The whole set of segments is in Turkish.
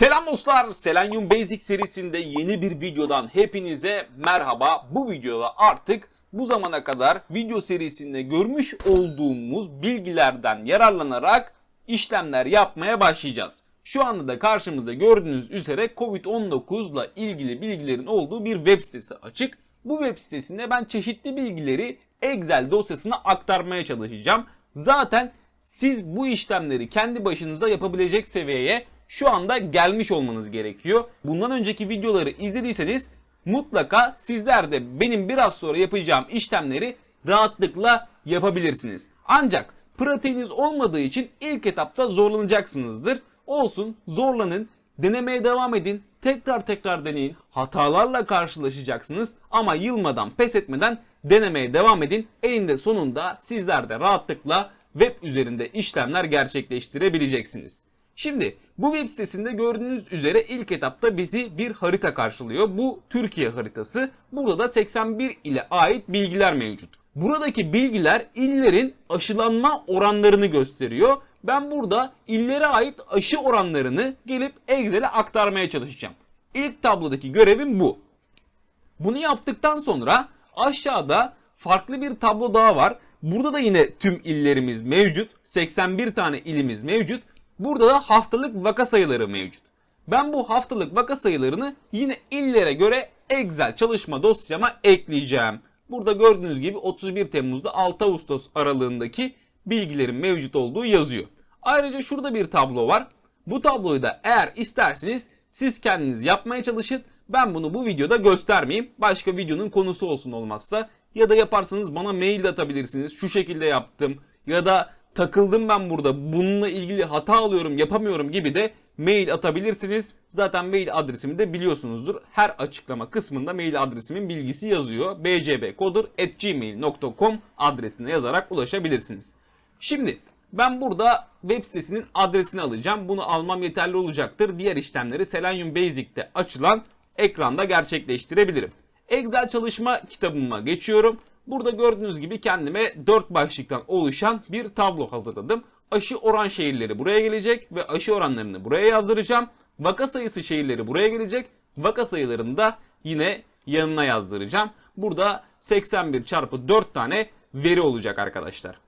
Selam dostlar, Selenium Basic serisinde yeni bir videodan hepinize merhaba. Bu videoda artık bu zamana kadar video serisinde görmüş olduğumuz bilgilerden yararlanarak işlemler yapmaya başlayacağız. Şu anda da karşımızda gördüğünüz üzere Covid-19 ile ilgili bilgilerin olduğu bir web sitesi açık. Bu web sitesinde ben çeşitli bilgileri Excel dosyasına aktarmaya çalışacağım. Zaten siz bu işlemleri kendi başınıza yapabilecek seviyeye şu anda gelmiş olmanız gerekiyor. Bundan önceki videoları izlediyseniz mutlaka sizler de benim biraz sonra yapacağım işlemleri rahatlıkla yapabilirsiniz. Ancak pratiğiniz olmadığı için ilk etapta zorlanacaksınızdır. Olsun zorlanın, denemeye devam edin, tekrar tekrar deneyin. Hatalarla karşılaşacaksınız ama yılmadan, pes etmeden denemeye devam edin. Eninde sonunda sizler de rahatlıkla web üzerinde işlemler gerçekleştirebileceksiniz. Şimdi bu web sitesinde gördüğünüz üzere ilk etapta bizi bir harita karşılıyor. Bu Türkiye haritası. Burada da 81 ile ait bilgiler mevcut. Buradaki bilgiler illerin aşılanma oranlarını gösteriyor. Ben burada illere ait aşı oranlarını gelip Excel'e aktarmaya çalışacağım. İlk tablodaki görevim bu. Bunu yaptıktan sonra aşağıda farklı bir tablo daha var. Burada da yine tüm illerimiz mevcut. 81 tane ilimiz mevcut. Burada da haftalık vaka sayıları mevcut. Ben bu haftalık vaka sayılarını yine illere göre Excel çalışma dosyama ekleyeceğim. Burada gördüğünüz gibi 31 Temmuz'da 6 Ağustos aralığındaki bilgilerin mevcut olduğu yazıyor. Ayrıca şurada bir tablo var. Bu tabloyu da eğer isterseniz siz kendiniz yapmaya çalışın. Ben bunu bu videoda göstermeyeyim. Başka videonun konusu olsun olmazsa. Ya da yaparsanız bana mail de atabilirsiniz. Şu şekilde yaptım. Ya da takıldım ben burada. Bununla ilgili hata alıyorum, yapamıyorum gibi de mail atabilirsiniz. Zaten mail adresimi de biliyorsunuzdur. Her açıklama kısmında mail adresimin bilgisi yazıyor. bcbkodur@gmail.com adresine yazarak ulaşabilirsiniz. Şimdi ben burada web sitesinin adresini alacağım. Bunu almam yeterli olacaktır. Diğer işlemleri Selenium Basic'te açılan ekranda gerçekleştirebilirim. Excel çalışma kitabıma geçiyorum. Burada gördüğünüz gibi kendime 4 başlıktan oluşan bir tablo hazırladım. Aşı oran şehirleri buraya gelecek ve aşı oranlarını buraya yazdıracağım. Vaka sayısı şehirleri buraya gelecek. Vaka sayılarını da yine yanına yazdıracağım. Burada 81 çarpı 4 tane veri olacak arkadaşlar.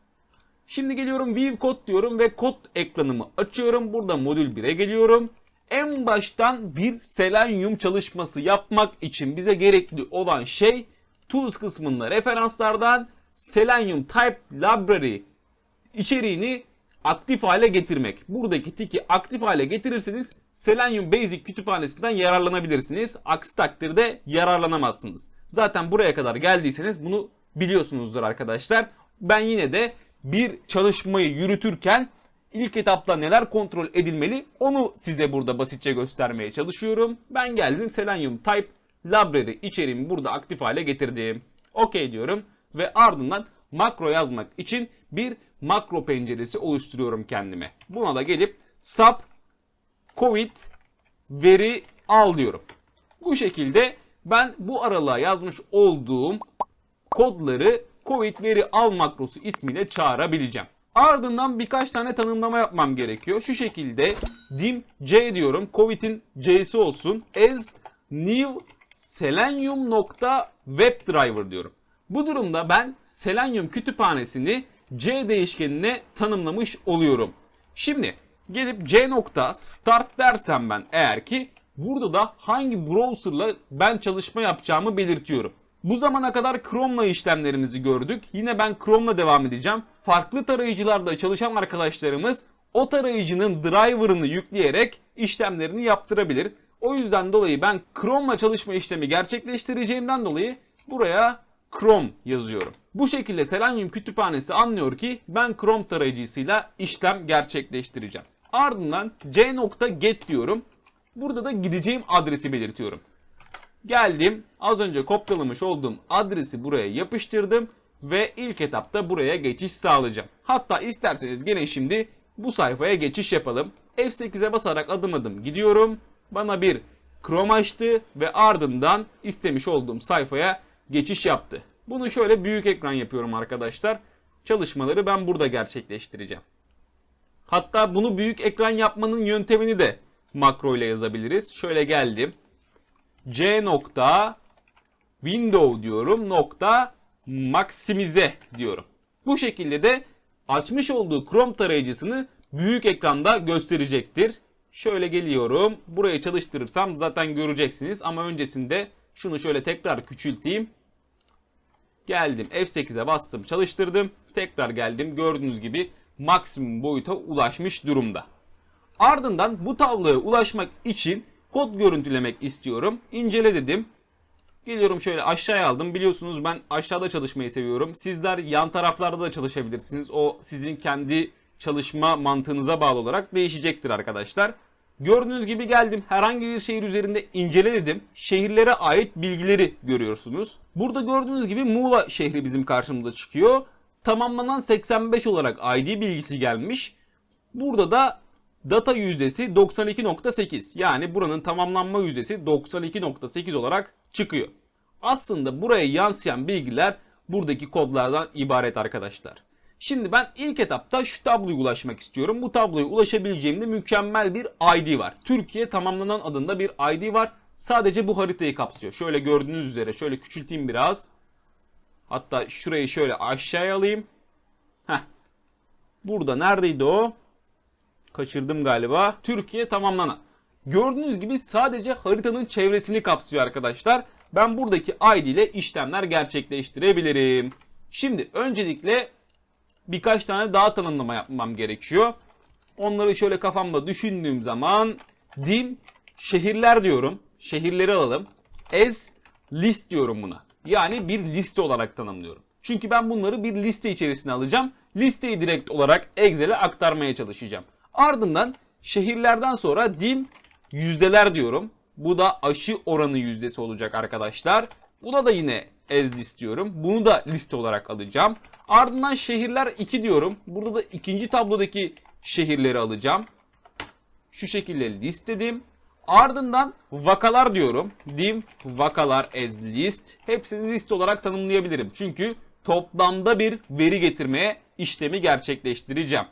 Şimdi geliyorum View Code diyorum ve kod ekranımı açıyorum. Burada modül 1'e geliyorum. En baştan bir Selenium çalışması yapmak için bize gerekli olan şey Tools kısmında referanslardan Selenium Type Library içeriğini aktif hale getirmek. Buradaki tiki aktif hale getirirseniz Selenium Basic kütüphanesinden yararlanabilirsiniz. Aksi takdirde yararlanamazsınız. Zaten buraya kadar geldiyseniz bunu biliyorsunuzdur arkadaşlar. Ben yine de bir çalışmayı yürütürken ilk etapta neler kontrol edilmeli onu size burada basitçe göstermeye çalışıyorum. Ben geldim Selenium Type Library içeriğimi burada aktif hale getirdim. OK diyorum ve ardından makro yazmak için bir makro penceresi oluşturuyorum kendime. Buna da gelip sub covid veri al diyorum. Bu şekilde ben bu aralığa yazmış olduğum kodları covid veri al makrosu ismiyle çağırabileceğim. Ardından birkaç tane tanımlama yapmam gerekiyor. Şu şekilde dim c diyorum. Covid'in c'si olsun. As new selenium.webdriver diyorum. Bu durumda ben Selenium kütüphanesini c değişkenine tanımlamış oluyorum. Şimdi gelip c nokta start dersem ben eğer ki burada da hangi browserla ben çalışma yapacağımı belirtiyorum. Bu zamana kadar Chrome'la işlemlerimizi gördük. Yine ben Chrome'la devam edeceğim. Farklı tarayıcılarda çalışan arkadaşlarımız o tarayıcının driver'ını yükleyerek işlemlerini yaptırabilir. O yüzden dolayı ben Chrome'la çalışma işlemi gerçekleştireceğimden dolayı buraya Chrome yazıyorum. Bu şekilde Selenium kütüphanesi anlıyor ki ben Chrome tarayıcısıyla işlem gerçekleştireceğim. Ardından c.get diyorum. Burada da gideceğim adresi belirtiyorum. Geldim. Az önce kopyalamış olduğum adresi buraya yapıştırdım ve ilk etapta buraya geçiş sağlayacağım. Hatta isterseniz gene şimdi bu sayfaya geçiş yapalım. F8'e basarak adım adım gidiyorum. Bana bir Chrome açtı ve ardından istemiş olduğum sayfaya geçiş yaptı. Bunu şöyle büyük ekran yapıyorum arkadaşlar. Çalışmaları ben burada gerçekleştireceğim. Hatta bunu büyük ekran yapmanın yöntemini de makro ile yazabiliriz. Şöyle geldim. C nokta window diyorum nokta maksimize diyorum. Bu şekilde de açmış olduğu Chrome tarayıcısını büyük ekranda gösterecektir. Şöyle geliyorum. Buraya çalıştırırsam zaten göreceksiniz ama öncesinde şunu şöyle tekrar küçülteyim. Geldim F8'e bastım çalıştırdım. Tekrar geldim gördüğünüz gibi maksimum boyuta ulaşmış durumda. Ardından bu tabloya ulaşmak için kod görüntülemek istiyorum. İncele dedim. Geliyorum şöyle aşağıya aldım. Biliyorsunuz ben aşağıda çalışmayı seviyorum. Sizler yan taraflarda da çalışabilirsiniz. O sizin kendi çalışma mantığınıza bağlı olarak değişecektir arkadaşlar. Gördüğünüz gibi geldim. Herhangi bir şehir üzerinde incele dedim. Şehirlere ait bilgileri görüyorsunuz. Burada gördüğünüz gibi Muğla şehri bizim karşımıza çıkıyor. Tamamlanan 85 olarak ID bilgisi gelmiş. Burada da data yüzdesi 92.8 yani buranın tamamlanma yüzdesi 92.8 olarak çıkıyor. Aslında buraya yansıyan bilgiler buradaki kodlardan ibaret arkadaşlar. Şimdi ben ilk etapta şu tabloya ulaşmak istiyorum. Bu tabloya ulaşabileceğimde mükemmel bir ID var. Türkiye tamamlanan adında bir ID var. Sadece bu haritayı kapsıyor. Şöyle gördüğünüz üzere şöyle küçülteyim biraz. Hatta şurayı şöyle aşağıya alayım. Heh. Burada neredeydi o? Kaçırdım galiba. Türkiye tamamlanan. Gördüğünüz gibi sadece haritanın çevresini kapsıyor arkadaşlar. Ben buradaki ID ile işlemler gerçekleştirebilirim. Şimdi öncelikle birkaç tane daha tanımlama yapmam gerekiyor. Onları şöyle kafamda düşündüğüm zaman dim şehirler diyorum. Şehirleri alalım. As list diyorum buna. Yani bir liste olarak tanımlıyorum. Çünkü ben bunları bir liste içerisine alacağım. Listeyi direkt olarak Excel'e aktarmaya çalışacağım. Ardından şehirlerden sonra dim yüzdeler diyorum. Bu da aşı oranı yüzdesi olacak arkadaşlar. Buna da yine as list diyorum. Bunu da liste olarak alacağım. Ardından şehirler 2 diyorum. Burada da ikinci tablodaki şehirleri alacağım. Şu şekilde listedim. Ardından vakalar diyorum. Dim vakalar as list. Hepsini list olarak tanımlayabilirim. Çünkü toplamda bir veri getirmeye işlemi gerçekleştireceğim.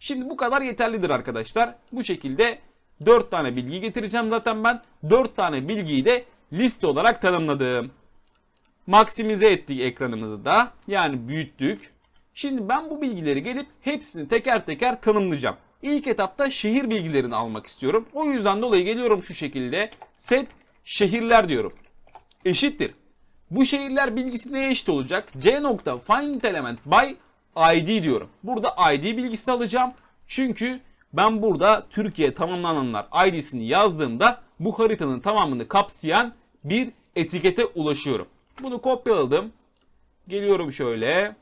Şimdi bu kadar yeterlidir arkadaşlar. Bu şekilde 4 tane bilgi getireceğim zaten ben. 4 tane bilgiyi de liste olarak tanımladım. Maksimize ettik ekranımızı da. Yani büyüttük. Şimdi ben bu bilgileri gelip hepsini teker teker tanımlayacağım. İlk etapta şehir bilgilerini almak istiyorum. O yüzden dolayı geliyorum şu şekilde. Set şehirler diyorum. Eşittir. Bu şehirler bilgisi neye eşit olacak? C nokta find element by ID diyorum. Burada ID bilgisi alacağım. Çünkü ben burada Türkiye tamamlananlar ID'sini yazdığımda bu haritanın tamamını kapsayan bir etikete ulaşıyorum. Bunu kopyaladım. Geliyorum şöyle.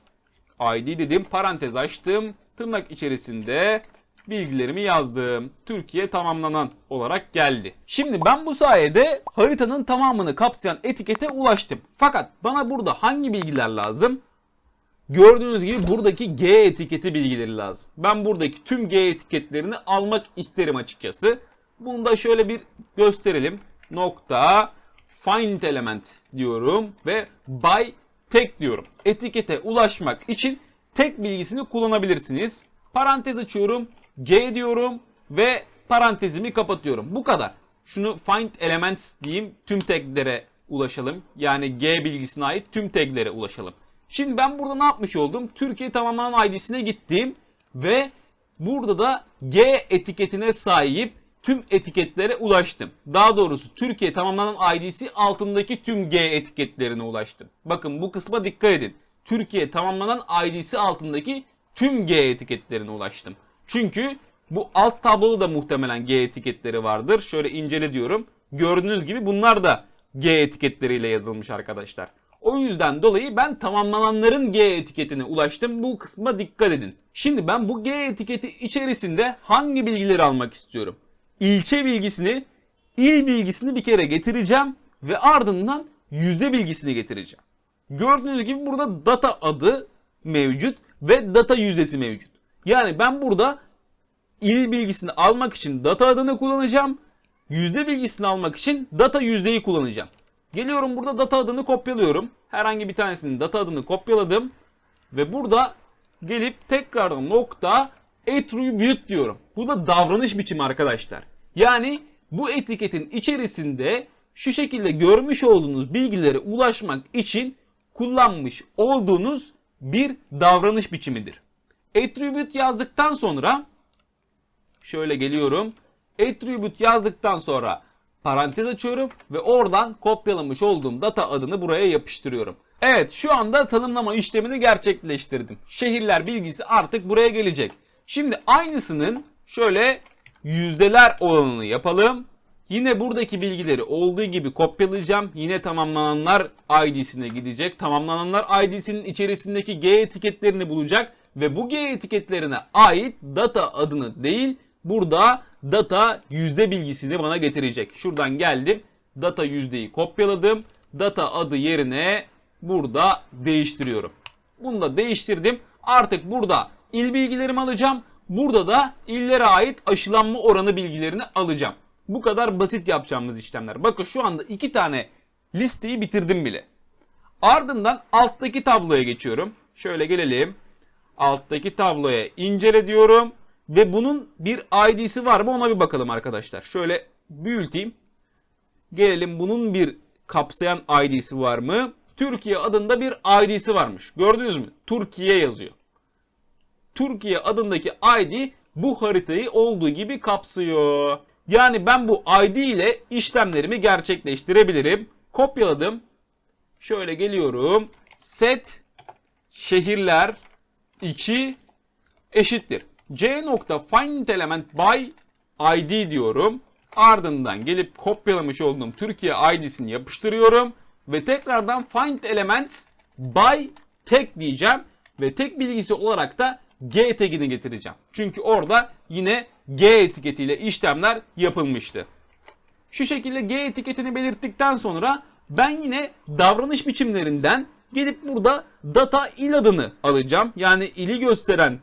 ID dedim. Parantez açtım. Tırnak içerisinde bilgilerimi yazdım. Türkiye tamamlanan olarak geldi. Şimdi ben bu sayede haritanın tamamını kapsayan etikete ulaştım. Fakat bana burada hangi bilgiler lazım? Gördüğünüz gibi buradaki G etiketi bilgileri lazım. Ben buradaki tüm G etiketlerini almak isterim açıkçası. Bunu da şöyle bir gösterelim. Nokta find element diyorum ve by tek diyorum. Etikete ulaşmak için tek bilgisini kullanabilirsiniz. Parantez açıyorum. G diyorum ve parantezimi kapatıyorum. Bu kadar. Şunu find elements diyeyim. Tüm taglere ulaşalım. Yani G bilgisine ait tüm taglere ulaşalım. Şimdi ben burada ne yapmış oldum? Türkiye tamamlanan ID'sine gittim ve burada da G etiketine sahip tüm etiketlere ulaştım. Daha doğrusu Türkiye tamamlanan ID'si altındaki tüm G etiketlerine ulaştım. Bakın bu kısma dikkat edin. Türkiye tamamlanan ID'si altındaki tüm G etiketlerine ulaştım. Çünkü bu alt tabloda da muhtemelen G etiketleri vardır. Şöyle incele diyorum. Gördüğünüz gibi bunlar da G etiketleriyle yazılmış arkadaşlar. O yüzden dolayı ben tamamlananların G etiketine ulaştım. Bu kısma dikkat edin. Şimdi ben bu G etiketi içerisinde hangi bilgileri almak istiyorum? İlçe bilgisini, il bilgisini bir kere getireceğim ve ardından yüzde bilgisini getireceğim. Gördüğünüz gibi burada data adı mevcut ve data yüzdesi mevcut. Yani ben burada il bilgisini almak için data adını kullanacağım. Yüzde bilgisini almak için data yüzdeyi kullanacağım. Geliyorum burada data adını kopyalıyorum. Herhangi bir tanesinin data adını kopyaladım. Ve burada gelip tekrar nokta attribute diyorum. Bu da davranış biçimi arkadaşlar. Yani bu etiketin içerisinde şu şekilde görmüş olduğunuz bilgilere ulaşmak için kullanmış olduğunuz bir davranış biçimidir. Attribute yazdıktan sonra şöyle geliyorum. Attribute yazdıktan sonra parantez açıyorum ve oradan kopyalamış olduğum data adını buraya yapıştırıyorum. Evet şu anda tanımlama işlemini gerçekleştirdim. Şehirler bilgisi artık buraya gelecek. Şimdi aynısının şöyle yüzdeler olanını yapalım. Yine buradaki bilgileri olduğu gibi kopyalayacağım. Yine tamamlananlar ID'sine gidecek. Tamamlananlar ID'sinin içerisindeki G etiketlerini bulacak ve bu G etiketlerine ait data adını değil burada data yüzde bilgisini bana getirecek. Şuradan geldim. Data yüzdeyi kopyaladım. Data adı yerine burada değiştiriyorum. Bunu da değiştirdim. Artık burada il bilgilerimi alacağım. Burada da illere ait aşılanma oranı bilgilerini alacağım. Bu kadar basit yapacağımız işlemler. Bakın şu anda iki tane listeyi bitirdim bile. Ardından alttaki tabloya geçiyorum. Şöyle gelelim. Alttaki tabloya incele diyorum. Ve bunun bir ID'si var mı ona bir bakalım arkadaşlar. Şöyle büyüteyim. Gelelim bunun bir kapsayan ID'si var mı? Türkiye adında bir ID'si varmış. Gördünüz mü? Türkiye yazıyor. Türkiye adındaki ID bu haritayı olduğu gibi kapsıyor. Yani ben bu ID ile işlemlerimi gerçekleştirebilirim. Kopyaladım. Şöyle geliyorum. Set şehirler 2 eşittir. C nokta find element by ID diyorum. Ardından gelip kopyalamış olduğum Türkiye ID'sini yapıştırıyorum. Ve tekrardan find elements by tek diyeceğim. Ve tek bilgisi olarak da G tagini getireceğim. Çünkü orada yine G etiketiyle işlemler yapılmıştı. Şu şekilde G etiketini belirttikten sonra ben yine davranış biçimlerinden gelip burada data il adını alacağım. Yani ili gösteren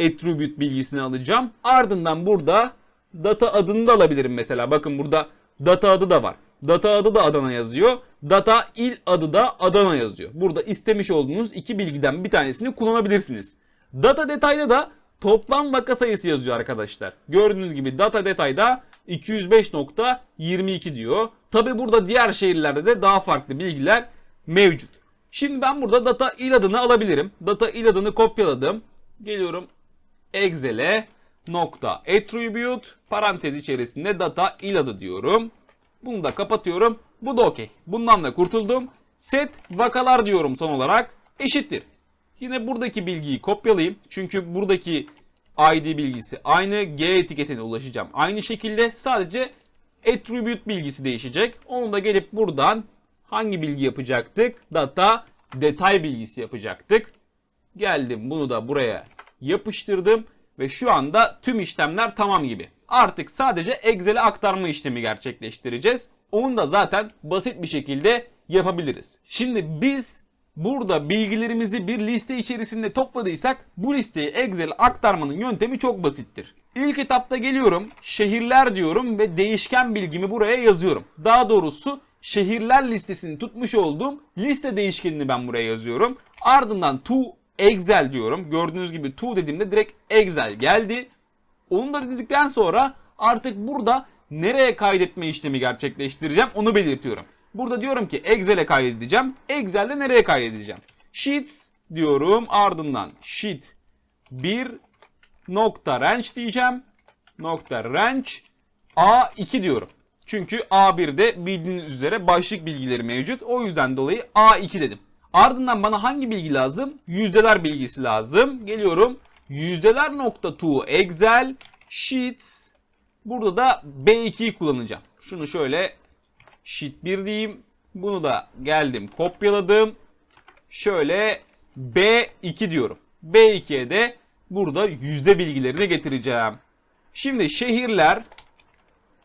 attribute bilgisini alacağım. Ardından burada data adını da alabilirim mesela. Bakın burada data adı da var. Data adı da Adana yazıyor. Data il adı da Adana yazıyor. Burada istemiş olduğunuz iki bilgiden bir tanesini kullanabilirsiniz. Data detayda da toplam vaka sayısı yazıyor arkadaşlar. Gördüğünüz gibi data detayda 205.22 diyor. Tabi burada diğer şehirlerde de daha farklı bilgiler mevcut. Şimdi ben burada data il adını alabilirim. Data il adını kopyaladım. Geliyorum Excel'e nokta attribute parantez içerisinde data il adı diyorum. Bunu da kapatıyorum. Bu da okey. Bundan da kurtuldum. Set vakalar diyorum son olarak. Eşittir. Yine buradaki bilgiyi kopyalayayım. Çünkü buradaki ID bilgisi aynı. G etiketine ulaşacağım. Aynı şekilde sadece attribute bilgisi değişecek. Onu da gelip buradan hangi bilgi yapacaktık? Data detay bilgisi yapacaktık. Geldim bunu da buraya yapıştırdım ve şu anda tüm işlemler tamam gibi. Artık sadece Excel'e aktarma işlemi gerçekleştireceğiz. Onu da zaten basit bir şekilde yapabiliriz. Şimdi biz burada bilgilerimizi bir liste içerisinde topladıysak bu listeyi Excel'e aktarmanın yöntemi çok basittir. İlk etapta geliyorum, şehirler diyorum ve değişken bilgimi buraya yazıyorum. Daha doğrusu şehirler listesini tutmuş olduğum liste değişkenini ben buraya yazıyorum. Ardından to Excel diyorum. Gördüğünüz gibi to dediğimde direkt Excel geldi. Onu da dedikten sonra artık burada nereye kaydetme işlemi gerçekleştireceğim onu belirtiyorum. Burada diyorum ki Excel'e kaydedeceğim. Excel'de nereye kaydedeceğim? Sheets diyorum. Ardından sheet 1 nokta range diyeceğim. Nokta range A2 diyorum. Çünkü A1'de bildiğiniz üzere başlık bilgileri mevcut. O yüzden dolayı A2 dedim. Ardından bana hangi bilgi lazım? Yüzdeler bilgisi lazım. Geliyorum. Yüzdeler nokta to Excel Sheets. Burada da B2'yi kullanacağım. Şunu şöyle Sheet 1 diyeyim. Bunu da geldim kopyaladım. Şöyle B2 diyorum. B2'ye de burada yüzde bilgilerini getireceğim. Şimdi şehirler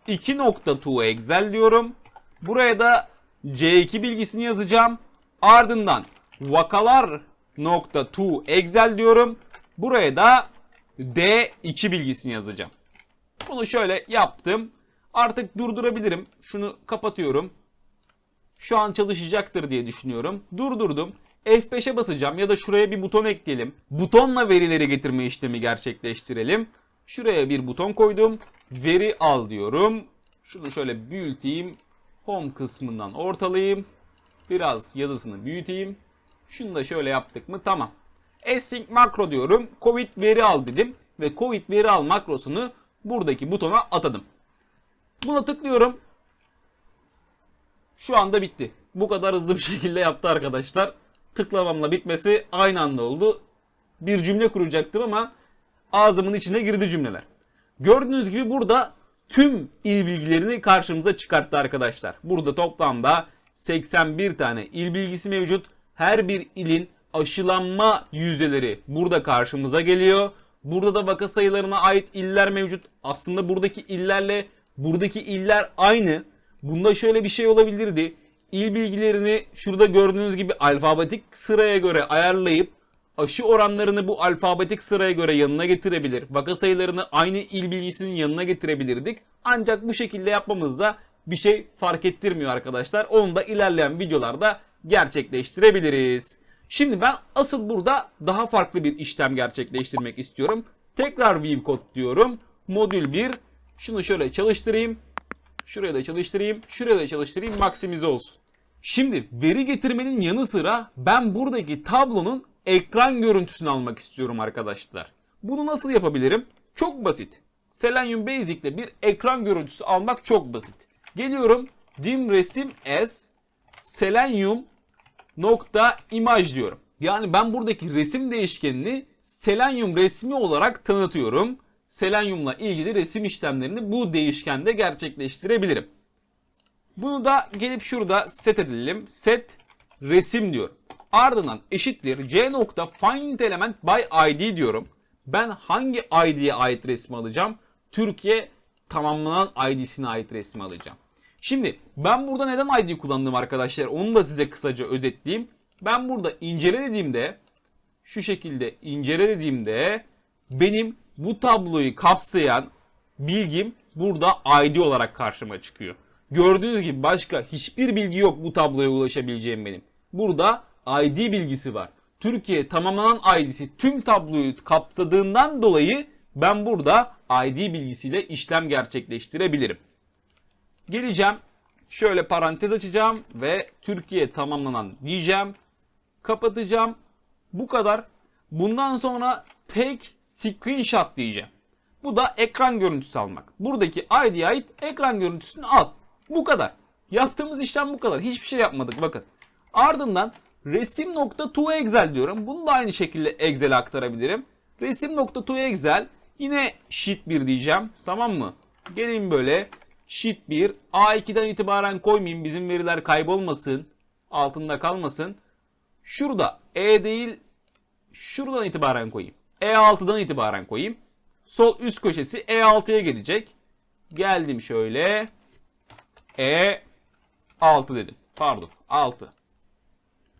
2.to Excel diyorum. Buraya da C2 bilgisini yazacağım. Ardından vakalar nokta Excel diyorum. Buraya da D2 bilgisini yazacağım. Bunu şöyle yaptım. Artık durdurabilirim. Şunu kapatıyorum. Şu an çalışacaktır diye düşünüyorum. Durdurdum. F5'e basacağım ya da şuraya bir buton ekleyelim. Butonla verileri getirme işlemi gerçekleştirelim. Şuraya bir buton koydum. Veri al diyorum. Şunu şöyle büyüteyim. Home kısmından ortalayayım. Biraz yazısını büyüteyim. Şunu da şöyle yaptık mı tamam. Async makro diyorum. Covid veri al dedim. Ve Covid veri al makrosunu buradaki butona atadım. Buna tıklıyorum. Şu anda bitti. Bu kadar hızlı bir şekilde yaptı arkadaşlar. Tıklamamla bitmesi aynı anda oldu. Bir cümle kuracaktım ama ağzımın içine girdi cümleler. Gördüğünüz gibi burada tüm il bilgilerini karşımıza çıkarttı arkadaşlar. Burada toplamda 81 tane il bilgisi mevcut. Her bir ilin aşılanma yüzdeleri burada karşımıza geliyor. Burada da vaka sayılarına ait iller mevcut. Aslında buradaki illerle buradaki iller aynı. Bunda şöyle bir şey olabilirdi. İl bilgilerini şurada gördüğünüz gibi alfabetik sıraya göre ayarlayıp aşı oranlarını bu alfabetik sıraya göre yanına getirebilir. Vaka sayılarını aynı il bilgisinin yanına getirebilirdik. Ancak bu şekilde yapmamızda bir şey fark ettirmiyor arkadaşlar. Onu da ilerleyen videolarda gerçekleştirebiliriz. Şimdi ben asıl burada daha farklı bir işlem gerçekleştirmek istiyorum. Tekrar view code diyorum. Modül 1. Şunu şöyle çalıştırayım. Şuraya da çalıştırayım. Şuraya da çalıştırayım. Maksimize olsun. Şimdi veri getirmenin yanı sıra ben buradaki tablonun ekran görüntüsünü almak istiyorum arkadaşlar. Bunu nasıl yapabilirim? Çok basit. Selenium Basic ile bir ekran görüntüsü almak çok basit. Geliyorum dim resim as selenium nokta imaj diyorum. Yani ben buradaki resim değişkenini Selenium resmi olarak tanıtıyorum. Selenium'la ilgili resim işlemlerini bu değişkende gerçekleştirebilirim. Bunu da gelip şurada set edelim. Set resim diyorum. Ardından eşittir c nokta find element by id diyorum. Ben hangi id'ye ait resmi alacağım? Türkiye tamamlanan id'sine ait resmi alacağım. Şimdi ben burada neden id kullandım arkadaşlar? Onu da size kısaca özetleyeyim. Ben burada incele dediğimde şu şekilde incele dediğimde benim bu tabloyu kapsayan bilgim burada ID olarak karşıma çıkıyor. Gördüğünüz gibi başka hiçbir bilgi yok bu tabloya ulaşabileceğim benim. Burada ID bilgisi var. Türkiye tamamlanan ID'si tüm tabloyu kapsadığından dolayı ben burada ID bilgisiyle işlem gerçekleştirebilirim. Geleceğim. Şöyle parantez açacağım ve Türkiye tamamlanan diyeceğim. Kapatacağım. Bu kadar. Bundan sonra take screenshot diyeceğim. Bu da ekran görüntüsü almak. Buradaki ID'ye ait ekran görüntüsünü al. Bu kadar. Yaptığımız işlem bu kadar. Hiçbir şey yapmadık bakın. Ardından resim.toExcel diyorum. Bunu da aynı şekilde Excel'e aktarabilirim. Resim.toExcel yine sheet 1 diyeceğim. Tamam mı? Geleyim böyle. Sheet 1. A2'den itibaren koymayayım. Bizim veriler kaybolmasın. Altında kalmasın. Şurada E değil şuradan itibaren koyayım. E6'dan itibaren koyayım. Sol üst köşesi E6'ya gelecek. Geldim şöyle. E6 dedim. Pardon 6.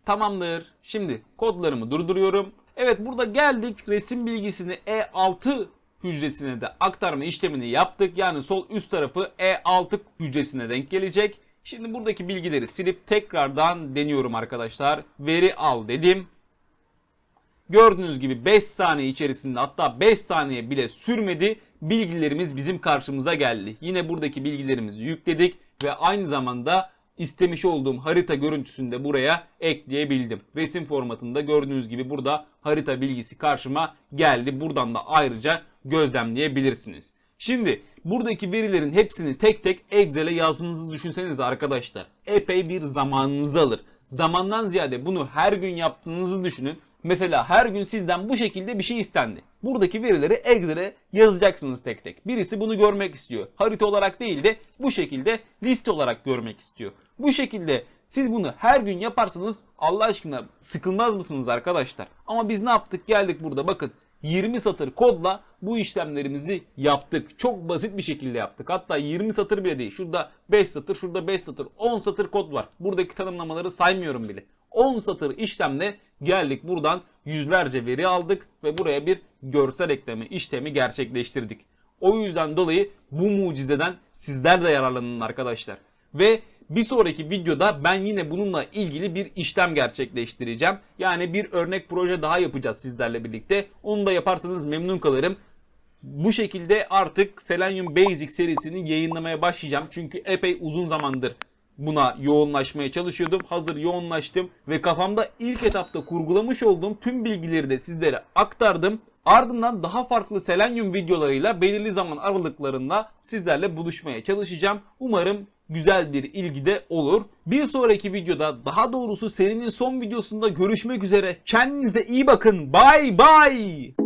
Tamamdır. Şimdi kodlarımı durduruyorum. Evet burada geldik. Resim bilgisini E6 hücresine de aktarma işlemini yaptık. Yani sol üst tarafı E6 hücresine denk gelecek. Şimdi buradaki bilgileri silip tekrardan deniyorum arkadaşlar. Veri al dedim. Gördüğünüz gibi 5 saniye içerisinde hatta 5 saniye bile sürmedi. Bilgilerimiz bizim karşımıza geldi. Yine buradaki bilgilerimizi yükledik ve aynı zamanda istemiş olduğum harita görüntüsünü de buraya ekleyebildim. Resim formatında gördüğünüz gibi burada harita bilgisi karşıma geldi. Buradan da ayrıca gözlemleyebilirsiniz. Şimdi buradaki verilerin hepsini tek tek Excel'e yazdığınızı düşünseniz arkadaşlar. Epey bir zamanınızı alır. Zamandan ziyade bunu her gün yaptığınızı düşünün. Mesela her gün sizden bu şekilde bir şey istendi. Buradaki verileri Excel'e yazacaksınız tek tek. Birisi bunu görmek istiyor. Harita olarak değil de bu şekilde liste olarak görmek istiyor. Bu şekilde siz bunu her gün yaparsanız Allah aşkına sıkılmaz mısınız arkadaşlar? Ama biz ne yaptık? Geldik burada bakın 20 satır kodla bu işlemlerimizi yaptık. Çok basit bir şekilde yaptık. Hatta 20 satır bile değil. Şurada 5 satır, şurada 5 satır, 10 satır kod var. Buradaki tanımlamaları saymıyorum bile. 10 satır işlemle geldik buradan yüzlerce veri aldık ve buraya bir görsel ekleme işlemi gerçekleştirdik. O yüzden dolayı bu mucizeden sizler de yararlanın arkadaşlar. Ve bir sonraki videoda ben yine bununla ilgili bir işlem gerçekleştireceğim. Yani bir örnek proje daha yapacağız sizlerle birlikte. Onu da yaparsanız memnun kalırım. Bu şekilde artık Selenium Basic serisini yayınlamaya başlayacağım. Çünkü epey uzun zamandır buna yoğunlaşmaya çalışıyordum. Hazır yoğunlaştım ve kafamda ilk etapta kurgulamış olduğum tüm bilgileri de sizlere aktardım. Ardından daha farklı Selenium videolarıyla belirli zaman aralıklarında sizlerle buluşmaya çalışacağım. Umarım güzel bir ilgi de olur. Bir sonraki videoda daha doğrusu serinin son videosunda görüşmek üzere. Kendinize iyi bakın. Bye bye.